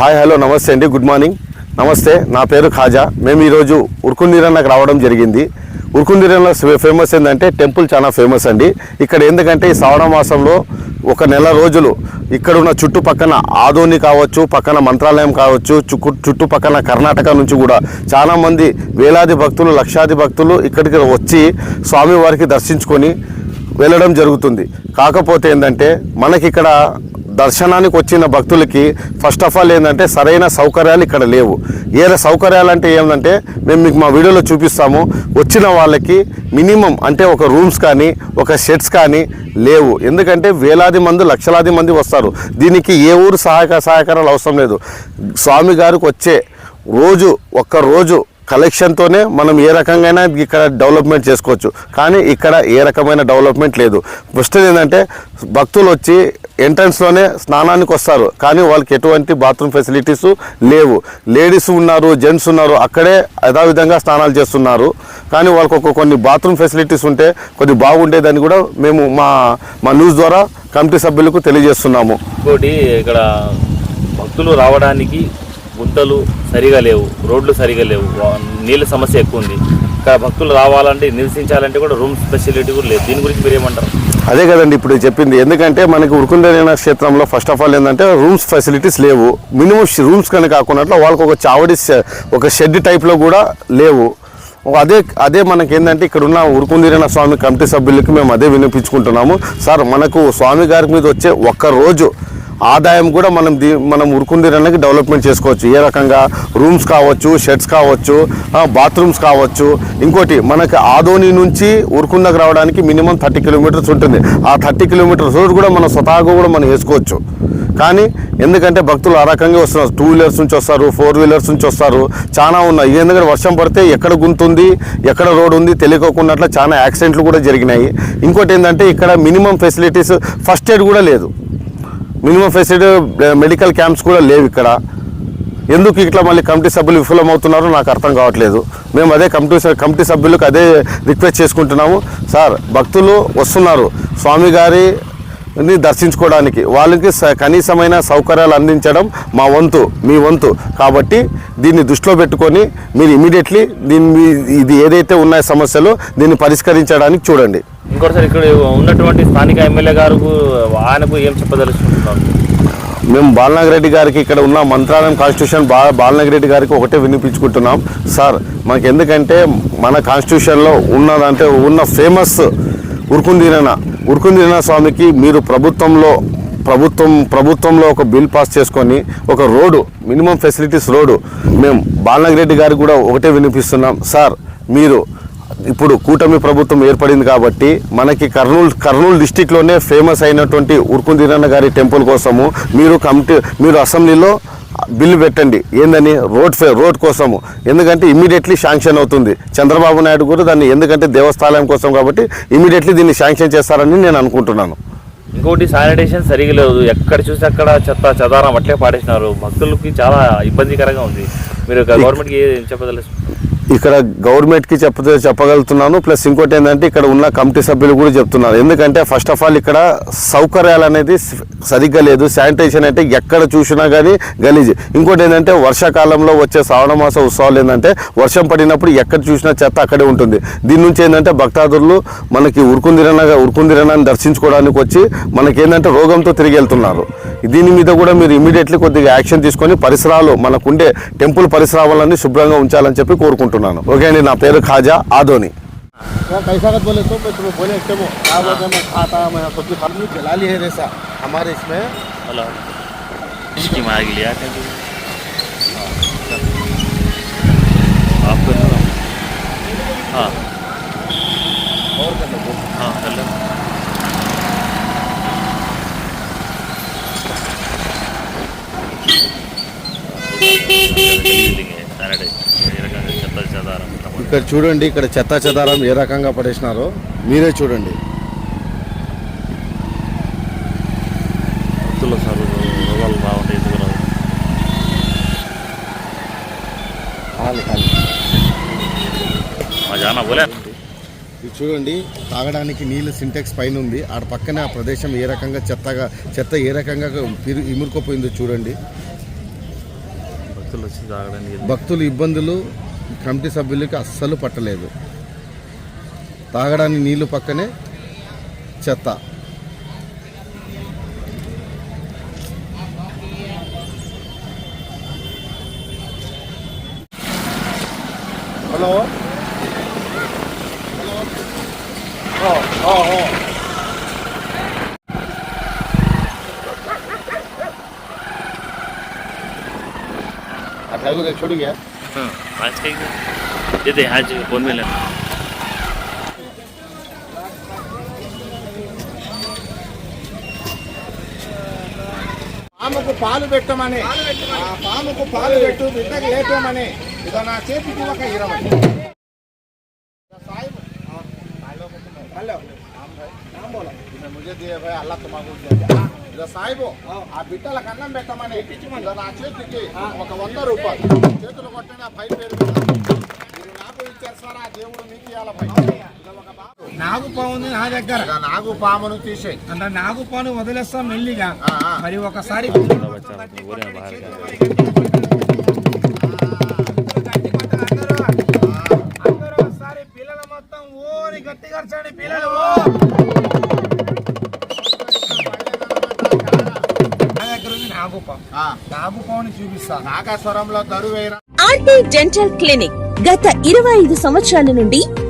Hi hello నమస్తే అండి good morning. నమస్తే నా పేరు ఖాజా. మేము ఈరోజు ఉరుకుందీరన్నకు రావడం జరిగింది. ఉరుకుందీరన్న ఫేమస్ ఏంటంటే టెంపుల్ చాలా ఫేమస్ అండి. ఇక్కడ ఎందుకంటే ఈ శ్రావణ మాసంలో ఒక నెల రోజులు ఇక్కడ ఉన్న చుట్టుపక్కన ఆదోని కావచ్చు పక్కన మంత్రాలయం కావచ్చు చుట్టు చుట్టుపక్కన కర్ణాటక నుంచి కూడా చాలామంది వేలాది భక్తులు లక్షాది భక్తులు ఇక్కడికి వచ్చి స్వామివారికి దర్శించుకొని వెళ్ళడం జరుగుతుంది. కాకపోతే ఏంటంటే మనకి ఇక్కడ దర్శనానికి వచ్చిన భక్తులకి ఫస్ట్ ఆఫ్ ఆల్ ఏంటంటే సరైన సౌకర్యాలు ఇక్కడ లేవు. ఏ సౌకర్యాలు అంటే ఏంటంటే మేము మీకు మా వీడియోలో చూపిస్తాము. వచ్చిన వాళ్ళకి మినిమం అంటే ఒక రూమ్స్ కానీ ఒక షెడ్స్ కానీ లేవు. ఎందుకంటే వేలాది మంది లక్షలాది మంది వస్తారు. దీనికి ఏ ఊరు సహాయక సహకారాలు అవసరం లేదు. స్వామి గారికి వచ్చే రోజు ఒక్క రోజు కలెక్షన్తోనే మనం ఏ రకంగా ఇక్కడ డెవలప్మెంట్ చేసుకోవచ్చు. కానీ ఇక్కడ ఏ రకమైన డెవలప్మెంట్ లేదు. ఫస్ట్ ఏంటంటే భక్తులు వచ్చి ఎంట్రన్స్లోనే స్నానానికి వస్తారు. కానీ వాళ్ళకి ఎటువంటి బాత్రూమ్ ఫెసిలిటీస్ లేవు. లేడీస్ ఉన్నారు జెంట్స్ ఉన్నారు అక్కడే యథావిధంగా స్నానాలు చేస్తున్నారు. కానీ వాళ్ళకి ఒక కొన్ని బాత్రూమ్ ఫెసిలిటీస్ ఉంటే కొద్ది బాగుండేదని కూడా మేము మా మా న్యూస్ ద్వారా కమిటీ సభ్యులకు తెలియజేస్తున్నాము. ఇంకోటి ఇక్కడ భక్తులు రావడానికి గుంతలు సరిగా లేవు రోడ్లు సరిగా లేవు నీళ్ళ సమస్య ఎక్కువ ఉంది. ఇక్కడ భక్తులు రావాలంటే నివసించాలంటే కూడా రూమ్ ఫెసిలిటీ కూడా లేదు. దీని గురించి మీరు ఏమంటారు అదే కదండి ఇప్పుడు చెప్పింది. ఎందుకంటే మనకి ఉరుకుందరైన క్షేత్రంలో ఫస్ట్ ఆఫ్ ఆల్ ఏంటంటే రూమ్స్ ఫెసిలిటీస్ లేవు. మినిమం రూమ్స్ కానీ కాకుండా వాళ్ళకి ఒక చావడి ఒక షెడ్ టైప్లో కూడా లేవు. అదే అదే మనకి ఏంటంటే ఇక్కడ ఉన్న ఉరుకుందిరైన స్వామి కమిటీ సభ్యులకి మేము అదే వినిపించుకుంటున్నాము. సార్ మనకు స్వామి గారి మీద వచ్చే ఒక్క రోజు ఆదాయం కూడా మనం దీ మనం ఉరుకుందిరన్నకి డెవలప్మెంట్ చేసుకోవచ్చు. ఏ రకంగా? రూమ్స్ కావచ్చు షెడ్స్ కావచ్చు బాత్రూమ్స్ కావచ్చు. ఇంకోటి మనకి ఆదోని నుంచి ఉరుకుందకు రావడానికి మినిమం థర్టీ కిలోమీటర్స్ ఉంటుంది. ఆ థర్టీ కిలోమీటర్స్ రోడ్ కూడా మనం స్వతహాగా కూడా మనం వేసుకోవచ్చు. కానీ ఎందుకంటే భక్తులు ఆ రకంగా వస్తున్నారు. టూ వీలర్స్ నుంచి వస్తారు ఫోర్ వీలర్స్ నుంచి వస్తారు. చాలా ఉన్నాయి. ఎందుకంటే వర్షం పడితే ఎక్కడ గుంతుంది ఎక్కడ రోడ్ ఉంది తెలియకోకుండా చాలా యాక్సిడెంట్లు కూడా జరిగినాయి. ఇంకోటి ఏంటంటే ఇక్కడ మినిమం ఫెసిలిటీస్ ఫస్ట్ ఎయిడ్ కూడా లేదు. మినిమం ఫెసిలిటీ మెడికల్ క్యాంప్స్ కూడా లేవు ఇక్కడ. ఎందుకు ఇట్లా మళ్ళీ కమిటీ సభ్యులు విఫలమవుతున్నారో నాకు అర్థం కావట్లేదు. మేము అదే కమిటీ కమిటీ సభ్యులకు అదే రిక్వెస్ట్ చేసుకుంటున్నాము. సార్ భక్తులు వస్తున్నారు. స్వామి గారిని దర్శించుకోవడానికి వాళ్ళకి స- కనీసమైన సౌకర్యాలు అందించడం మా వంతు మీ వంతు. కాబట్టి దీన్ని దృష్టిలో పెట్టుకొని మీరు ఇమీడియట్లీ దీన్ని ఇది ఏదైతే ఉన్నాయో సమస్యలు దీన్ని పరిష్కరించడానికి చూడండి. ఇంకోటిసారి ఇక్కడ ఉన్నటువంటి స్థానిక ఎమ్మెల్యే గారు ఆయనకు ఏం చెప్పదలుచుకుంటున్నారు? మేము బాలనాగ్ రెడ్డి గారికి ఇక్కడ ఉన్న మంత్రాలయం కాన్స్టిట్యూషన్ బా బాలనాగ్ రెడ్డి గారికి ఒకటే వినిపించుకుంటున్నాం. సార్ మనకి ఎందుకంటే మన కాన్స్టిట్యూషన్లో ఉన్నదంటే ఉన్న ఫేమస్ ఉరుకుందీరన ఉరుకుందీరన స్వామికి మీరు ప్రభుత్వంలో ప్రభుత్వం ప్రభుత్వంలో ఒక బిల్ పాస్ చేసుకొని ఒక రోడ్డు మినిమం ఫెసిలిటీస్ రోడ్డు మేము బాలనగిరెడ్డి గారికి కూడా ఒకటే వినిపిస్తున్నాం. సార్ మీరు ఇప్పుడు కూటమి ప్రభుత్వం ఏర్పడింది కాబట్టి మనకి కర్నూలు కర్నూలు డిస్టిక్లోనే ఫేమస్ అయినటువంటి ఉర్కుందీరన్న గారి టెంపుల్ కోసము మీరు కమిటీ మీరు అసెంబ్లీలో బిల్లు పెట్టండి. ఏందని? రోడ్ ఫే రోడ్ కోసము. ఎందుకంటే ఇమీడియట్లీ శాంక్షన్ అవుతుంది. చంద్రబాబు నాయుడు కూడా దాన్ని ఎందుకంటే దేవస్థానం కోసం కాబట్టి ఇమీడియట్లీ దీన్ని శాంక్షన్ చేస్తారని నేను అనుకుంటున్నాను. ఇంకోటి శానిటేషన్ సరిగా లేదు. ఎక్కడ చూస్తే అక్కడ చెత్త చెదారం అట్లే పాడేసినారు భక్తులకి చాలా ఇబ్బందికరంగా ఉంది. మీరు గవర్నమెంట్కి ఏం ఇక్కడ గవర్నమెంట్కి చెప్ప చెప్పగలుగుతున్నాను. ప్లస్ ఇంకోటి ఏంటంటే ఇక్కడ ఉన్న కమిటీ సభ్యులు కూడా చెప్తున్నారు. ఎందుకంటే ఫస్ట్ ఆఫ్ ఆల్ ఇక్కడ సౌకర్యాలు అనేది సరిగ్గా లేదు. శానిటేషన్ అంటే ఎక్కడ చూసినా కానీ గలీజ్. ఇంకోటి ఏంటంటే వర్షాకాలంలో వచ్చే శ్రావణ మాస ఉత్సవాలు ఏంటంటే వర్షం పడినప్పుడు ఎక్కడ చూసినా చెత్త అక్కడే ఉంటుంది. దీని నుంచి ఏంటంటే భక్తాదులు మనకి ఉరుకుందిరనగా ఉరుకుందిరనాన్ని దర్శించుకోవడానికి వచ్చి మనకేంటంటే రోగంతో తిరిగి వెళ్తున్నారు. దీని మీద కూడా మీరు ఇమీడియట్లీ కొద్దిగా యాక్షన్ తీసుకొని పరిసరాలు మనకుండే టెంపుల్ పరిసరాలన్నీ శుభ్రంగా ఉంచాలని చెప్పి కోరుకుంటున్నాను ఓకే అండి నా పేరు ఖాజా ఆదోని यार कैसा बात बोले तो मैं तुम्हें बोले एकदम क्या बोलते हैं मैं खाता मैं सब्जी खा लूँ जला लिए है ऐसा हमारे इसमें హలో इसकी मार के लिया आपको हाँ और कर लो हाँ कर लो సాటర్డే ఏ రకంగా చెత్త చెదారం ఇక్కడ చూడండి ఇక్కడ చెత్త చెదారం ఏ రకంగా పడేసినారో మీరే చూడండి. ఇది చూడండి తాగడానికి నీళ్ళు సింటెక్స్ పైన ఉంది. ఆడ పక్కనే ఆ ప్రదేశం ఏ రకంగా చెత్తగా చెత్త ఏ రకంగా ఇమురుకుపోయిందో చూడండి. భక్తుల ఇబ్బందులు కమిటీ సభ్యులకి అస్సలు పట్టలేదు. తాగడానికి నీళ్ళు పక్కనే చెత్త. హలో? అట్లా చూడు हाँ आज कहीं दे दे పాముకు పాలు పెట్టమని పాముకు పాలు పెట్టు బిడ్డకు లేపమని ఇదో నా చేతికి ఒక ఇరవై. సాయిబు ఆ బిడ్డలకు అన్నం పెట్టమని నా చేతికి ఒక వంద రూపాయలు. చేతులు కొట్ట. నాగుపాము నా దగ్గర నాగుపామును తీసే అంటే నాగుపాను వదిలేస్తాం మెల్లిగా మరి ఒకసారి పిల్లలు మొత్తం ఓరి పిల్లలు క్లినిక్ గత ఇరవై ఐదు సంవత్సరాల నుండి